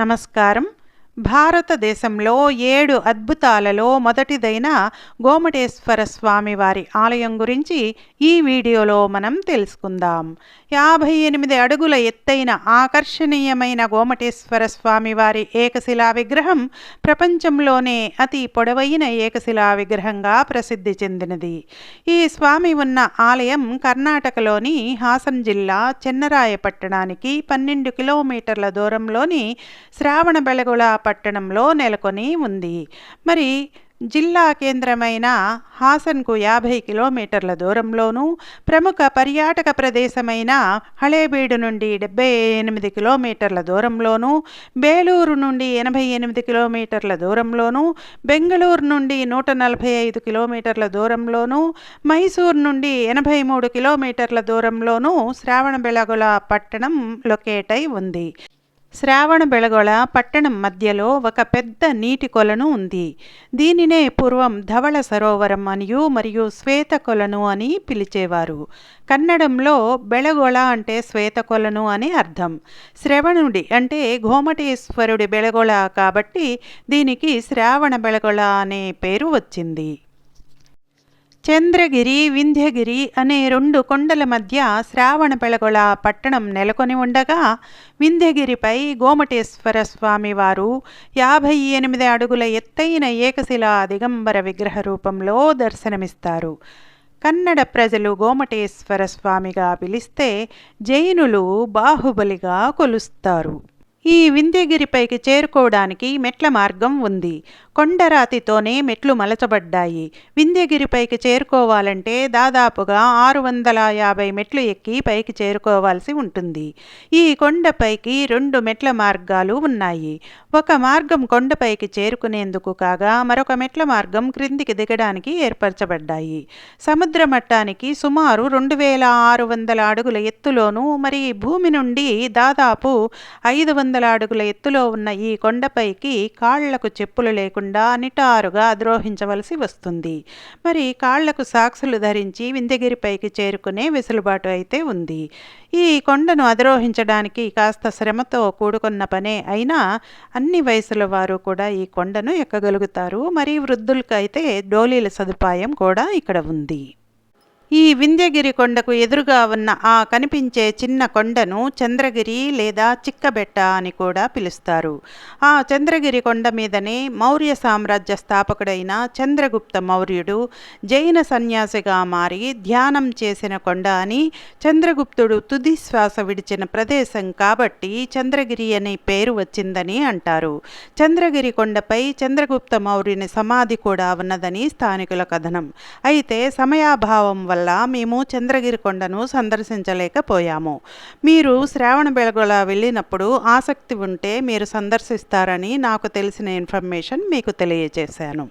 నమస్కారం. భారతదేశంలో ఏడు అద్భుతాలలో మొదటిదైన గోమటేశ్వర స్వామి వారి ఆలయం గురించి ఈ వీడియోలో మనం తెలుసుకుందాం. యాభై ఎనిమిది అడుగుల ఎత్తైన ఆకర్షణీయమైన గోమటేశ్వర స్వామి వారి ఏకశిలా విగ్రహం ప్రపంచంలోనే అతి పొడవైన ఏకశిలా విగ్రహంగా ప్రసిద్ధి చెందినది. ఈ స్వామి ఉన్న ఆలయం కర్ణాటకలోని హాసన్ జిల్లా చెన్నరాయ పట్టణానికి పన్నెండు కిలోమీటర్ల దూరంలోని శ్రావణబెళగుళ పట్టణంలో నెలకొని ఉంది. మరి జిల్లా కేంద్రమైన హాసన్కు యాభై కిలోమీటర్ల దూరంలోనూ ప్రముఖ పర్యాటక ప్రదేశమైన హళేబీడు నుండి డెబ్బై ఎనిమిది కిలోమీటర్ల దూరంలోనూ బేలూరు నుండి ఎనభై ఎనిమిది కిలోమీటర్ల దూరంలోనూ బెంగళూరు నుండి నూట నలభై ఐదు కిలోమీటర్ల దూరంలోనూ మైసూరు నుండి ఎనభై మూడు కిలోమీటర్ల దూరంలోనూ శ్రావణబెళగుల పట్టణం లొకేట్ అయి ఉంది. శ్రావణబెళగొళ పట్టణం మధ్యలో ఒక పెద్ద నీటి కొలను ఉంది. దీనినే పూర్వం ధవళ సరోవరం అనియు మరియు శ్వేత కొలను అని పిలిచేవారు. కన్నడంలో బెళగొళ అంటే శ్వేత కొలను అని అర్థం. శ్రవణుడి అంటే గోమటేశ్వరుడి బెళగొళ కాబట్టి దీనికి శ్రావణ బెళగొళ అనే పేరు వచ్చింది. చంద్రగిరి వింధ్యగిరి అనే రెండు కొండల మధ్య శ్రావణబెళగొళ పట్టణం నెలకొని ఉండగా వింధ్యగిరిపై గోమటేశ్వర స్వామి వారు యాభై ఎనిమిది అడుగుల ఎత్తైన ఏకశిలా దిగంబర విగ్రహ రూపంలో దర్శనమిస్తారు. కన్నడ ప్రజలు గోమటేశ్వర స్వామిగా పిలిస్తే జైనులు బాహుబలిగా కొలుస్తారు. ఈ వింధ్యగిరిపైకి చేరుకోవడానికి మెట్ల మార్గం ఉంది. కొండరాతితోనే మెట్లు మలచబడ్డాయి. వింధ్యగిరిపైకి చేరుకోవాలంటే దాదాపుగా ఆరు వందల యాభై మెట్లు ఎక్కి పైకి చేరుకోవాల్సి ఉంటుంది. ఈ కొండపైకి రెండు మెట్ల మార్గాలు ఉన్నాయి. ఒక మార్గం కొండపైకి చేరుకునేందుకు కాగా మరొక మెట్ల మార్గం క్రిందికి దిగడానికి ఏర్పరచబడ్డాయి. సముద్ర మట్టానికి సుమారు రెండు వేల ఆరు వందల అడుగుల ఎత్తులోనూ మరి భూమి నుండి దాదాపు ఐదు వందల అడుగుల ఎత్తులో ఉన్న ఈ కొండపైకి కాళ్ళకు చెప్పులు లేకుండా నిటారుగా అద్రోహించవలసి వస్తుంది. మరి కాళ్ళకు సాక్సులు ధరించి వింధ్యగిరిపైకి చేరుకునే వెసులుబాటు అయితే ఉంది. ఈ కొండను అధిరోహించడానికి కాస్త శ్రమతో కూడుకున్న పనే అయినా అన్ని వయసుల వారు కూడా ఈ కొండను ఎక్కగలుగుతారు. మరి వృద్ధులకైతే డోలీల సదుపాయం కూడా ఇక్కడ ఉంది. ఈ వింధ్యగిరి కొండకు ఎదురుగా ఉన్న ఆ కనిపించే చిన్న కొండను చంద్రగిరి లేదా చిక్కబెట్ట అని కూడా పిలుస్తారు. ఆ చంద్రగిరి కొండ మీదనే మౌర్య సామ్రాజ్య స్థాపకుడైన చంద్రగుప్త మౌర్యుడు జైన సన్యాసిగా మారి ధ్యానం చేసిన కొండ అని చంద్రగుప్తుడు తుది శ్వాస విడిచిన ప్రదేశం కాబట్టి చంద్రగిరి అనే పేరు వచ్చిందని అంటారు. చంద్రగిరి కొండపై చంద్రగుప్త మౌర్యుని సమాధి కూడా ఉన్నదని స్థానికుల కథనం. అయితే సమయాభావం వల్ల వల్ల మేము చంద్రగిరి కొండను సందర్శించలేకపోయాము. మీరు శ్రావణబెళగొల వెళ్ళినప్పుడు ఆసక్తి ఉంటే మీరు సందర్శిస్తారని నాకు తెలిసిన ఇన్ఫర్మేషన్ మీకు తెలియజేశాను.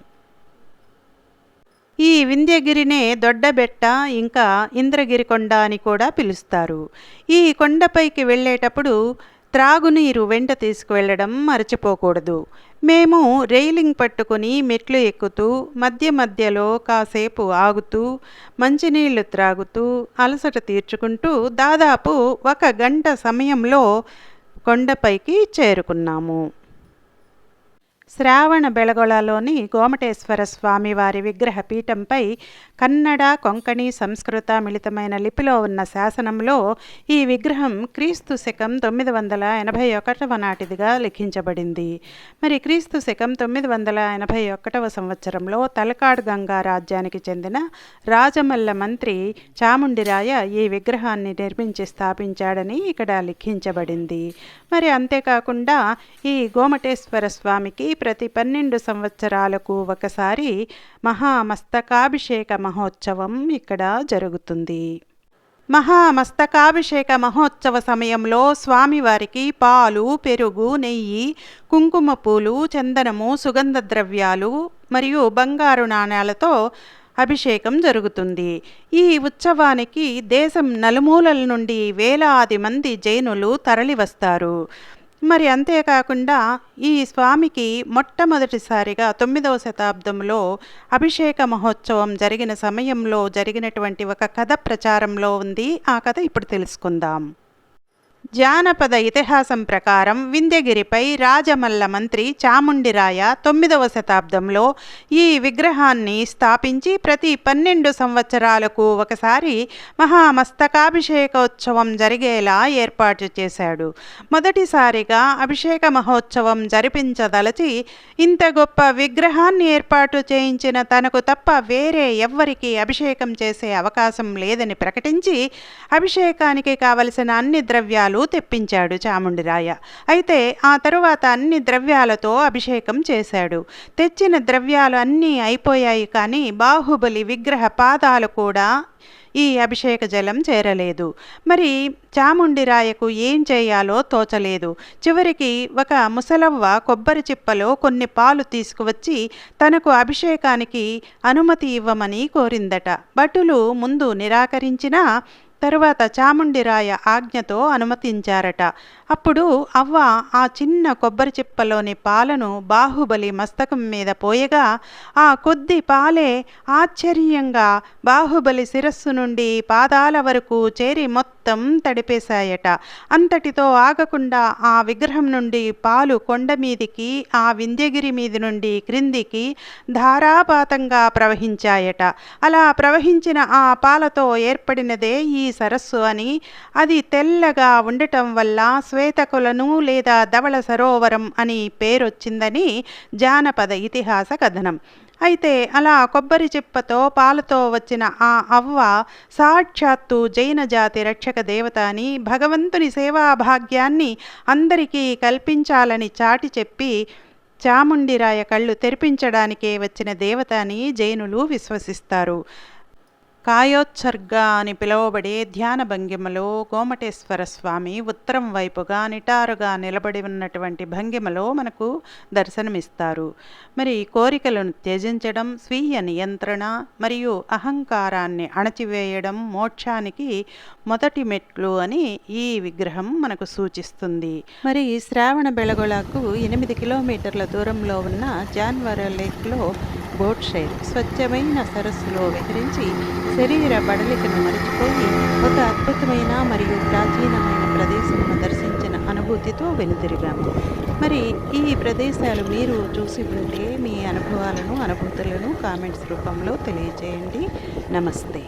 ఈ వింధ్యగిరినే దొడ్డబెట్ట ఇంకా ఇంద్రగిరి కొండ అని కూడా పిలుస్తారు. ఈ కొండపైకి వెళ్ళేటప్పుడు త్రాగునీరు వెంట తీసుకువెళ్ళడం మర్చిపోకూడదు. మేము రైలింగ్ పట్టుకుని మెట్లు ఎక్కుతూ మధ్య మధ్యలో కాసేపు ఆగుతూ మంచినీళ్ళు త్రాగుతూ అలసట తీర్చుకుంటూ దాదాపు ఒక గంట సమయంలో కొండపైకి చేరుకున్నాము. శ్రావణ బెళగొళలోని గోమటేశ్వర స్వామి వారి విగ్రహ పీఠంపై కన్నడ కొంకణి సంస్కృత మిళితమైన లిపిలో ఉన్న శాసనంలో ఈ విగ్రహం క్రీస్తు శకం తొమ్మిది వందల ఎనభై ఒకటవ నాటిదిగా లిఖించబడింది. మరి క్రీస్తు శకం తొమ్మిది వందల ఎనభై ఒకటవ సంవత్సరంలో తలకాడ్ గంగా రాజ్యానికి చెందిన రాజమల్ల మంత్రి చాముండిరాయ ఈ విగ్రహాన్ని నిర్మించి స్థాపించాడని ఇక్కడ లిఖించబడింది. మరి అంతేకాకుండా ఈ గోమటేశ్వర స్వామికి ప్రతి పన్నెండు సంవత్సరాలకు ఒకసారి మహామస్తకాభిషేక మహోత్సవం ఇక్కడ జరుగుతుంది. మహామస్తకాభిషేక మహోత్సవ సమయంలో స్వామివారికి పాలు పెరుగు నెయ్యి కుంకుమ పూలు చందనము సుగంధ ద్రవ్యాలు మరియు బంగారు నాణ్యాలతో అభిషేకం జరుగుతుంది. ఈ ఉత్సవానికి దేశం నలుమూలల నుండి వేలాది మంది జైనులు తరలివస్తారు. మరి అంతేకాకుండా ఈ స్వామికి మొట్టమొదటిసారిగా తొమ్మిదవ శతాబ్దంలో అభిషేక మహోత్సవం జరిగిన సమయంలో జరిగినటువంటి ఒక కథ ప్రచారంలో ఉంది. ఆ కథ ఇప్పుడు తెలుసుకుందాం. జానపద ఇతిహాసం ప్రకారం వింధ్యగిరిపై రాజమల్ల మంత్రి చాముండిరాయ తొమ్మిదవ శతాబ్దంలో ఈ విగ్రహాన్ని స్థాపించి ప్రతి పన్నెండు సంవత్సరాలకు ఒకసారి మహామస్తకాభిషేకోత్సవం జరిగేలా ఏర్పాటు చేశాడు. మొదటిసారిగా అభిషేక మహోత్సవం జరిపించదలచి ఇంత గొప్ప విగ్రహాన్ని ఏర్పాటు చేయించిన తనకు తప్ప వేరే ఎవ్వరికి అభిషేకం చేసే అవకాశం లేదని ప్రకటించి అభిషేకానికి కావలసిన అన్ని ద్రవ్యాలు తెప్పించాడు చాముండిరాయ. అయితే ఆ తరువాత అన్ని ద్రవ్యాలతో అభిషేకం చేశాడు. తెచ్చిన ద్రవ్యాలు అన్నీ అయిపోయాయి కానీ బాహుబలి విగ్రహ పాదాలు కూడా ఈ అభిషేక జలం చేరలేదు. మరి చాముండిరాయకు ఏం చేయాలో తోచలేదు. చివరికి ఒక ముసలవ్వ కొబ్బరి చిప్పలో కొన్ని పాలు తీసుకువచ్చి తనకు అభిషేకానికి అనుమతి ఇవ్వమని కోరిందట. భటులు ముందు నిరాకరించినా తరువాత చాముండిరాయ ఆజ్ఞతో అనుమతించారట. అప్పుడు అవ్వ ఆ చిన్న కొబ్బరి చిప్పలోని పాలను బాహుబలి మస్తకం మీద పోయగా ఆ కొద్ది పాలే ఆశ్చర్యంగా బాహుబలి శిరస్సు నుండి పాదాల వరకు చేరి మొత్తం తడిపేశాయట. అంతటితో ఆగకుండా ఆ విగ్రహం నుండి పాలు కొండ మీదికి ఆ వింధ్యగిరి మీది నుండి క్రిందికి ధారాపాతంగా ప్రవహించాయట. అలా ప్రవహించిన ఆ పాలతో ఏర్పడినదే ఈ సరస్సు అని. అది తెల్లగా ఉండటం వల్ల శ్వేతకులను లేదా ధవళ సరోవరం అని పేరొచ్చిందని జానపద ఇతిహాస కథనం. అయితే అలా కొబ్బరి చిప్పతో పాలతో వచ్చిన ఆ అవ్వ సాక్షాత్తు జైన జాతి రక్షక దేవత అని భగవంతుని సేవాభాగ్యాన్ని అందరికీ కల్పించాలని చాటి చెప్పి చాముండిరాయ కళ్ళు తెరిపించడానికే వచ్చిన దేవత అని జైనులు విశ్వసిస్తారు. కాయోత్సర్గ అని పిలువబడే ధ్యాన భంగిమలో గోమటేశ్వర స్వామి ఉత్తరం వైపుగా నిటారుగా నిలబడి ఉన్నటువంటి భంగిమలో మనకు దర్శనమిస్తారు. మరి కోరికలను త్యజించడం స్వీయ నియంత్రణ మరియు అహంకారాన్ని అణచివేయడం మోక్షానికి మొదటి మెట్లు అని ఈ విగ్రహం మనకు సూచిస్తుంది. మరి శ్రావణ బెళగొళకు ఎనిమిది కిలోమీటర్ల దూరంలో ఉన్న జాన్వర లేక్లో బోట్ షైర్ స్వచ్ఛమైన సరస్సులో విహరించి శరీర బడలికను మరచిపోయి ఒక అద్భుతమైన మరియు ప్రాచీనమైన ప్రదేశమును దర్శించిన అనుభూతితో వెనుదిరిగాము. మరి ఈ ప్రదేశాలు మీరు చూసి ఉంటే మీ అనుభవాలను అనుభూతులను కామెంట్స్ రూపంలో తెలియజేయండి నమస్తే.